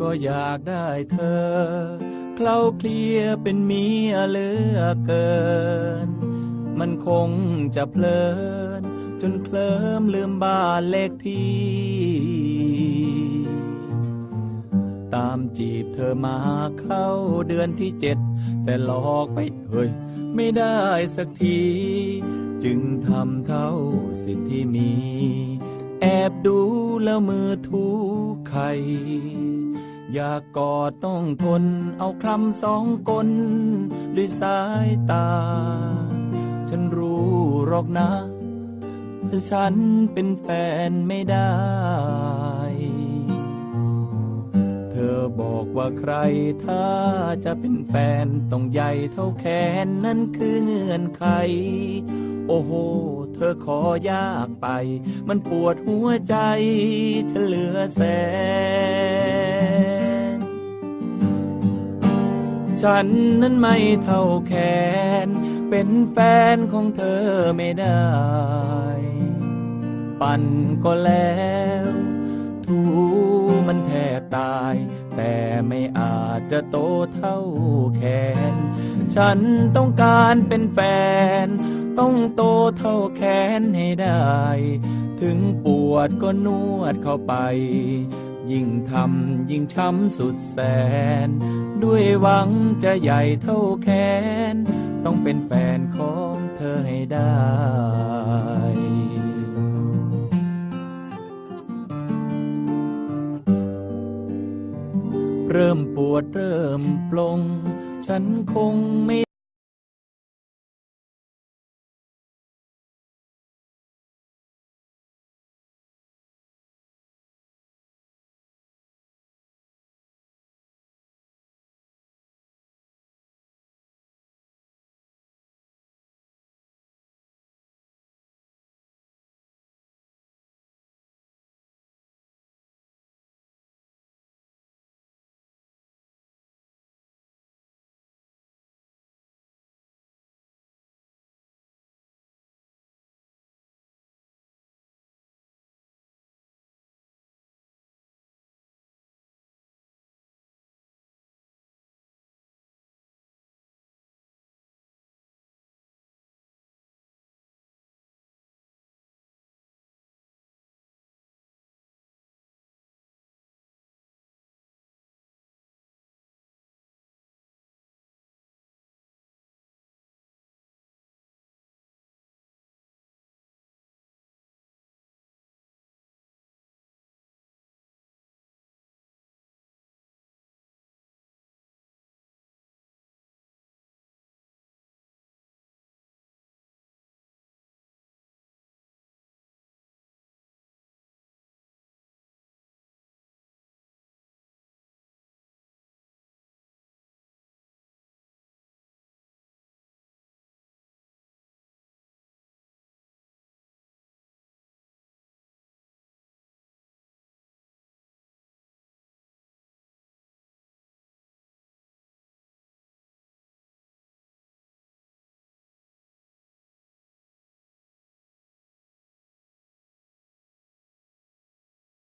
ก็อยากได้เธอ เคล้าเคลียเป็นเมียเหลือเกิน มันคงจะเพลิน จนเคลิ้มลืมบ้านเลขที่ ตามจีบเธอมาเข้าเดือนที่เจ็ด แต่หลอกไปเฮ้ยไม่ได้สักที จึงทำเท่าสิทธิ์ที่มี แอบดูแล้วมือทูไข่ อยากกอดต้องทน เอาคลำสองกลด้วยสายตา ฉันรู้หรอกนะแต่ฉันเป็นแฟนไม่ได้ เธอบอกว่าใครถ้าจะเป็นแฟน ต้องใหญ่เท่าแขนนั่นคือเงื่อนไข โอ้โห เธอขอยากไป มันปวดหัวใจจะเหลือแสน ฉันนั้นไม่เท่าแขน เป็นแฟนของเธอไม่ได้ ปั่นก็แล้วทูมันแทบตาย แต่ไม่อาจจะโตเท่าแขน ฉันต้องการเป็นแฟน ต้องโตเท่าแขนให้ได้ ถึงปวดก็นวดเข้าไป ยิ่งทำยิ่งช้ำสุดแสน ด้วยหวังจะใหญ่เท่าแขน ต้องเป็นแฟนของเธอให้ได้เริ่มปวดเริ่มปลง ฉันคงไม่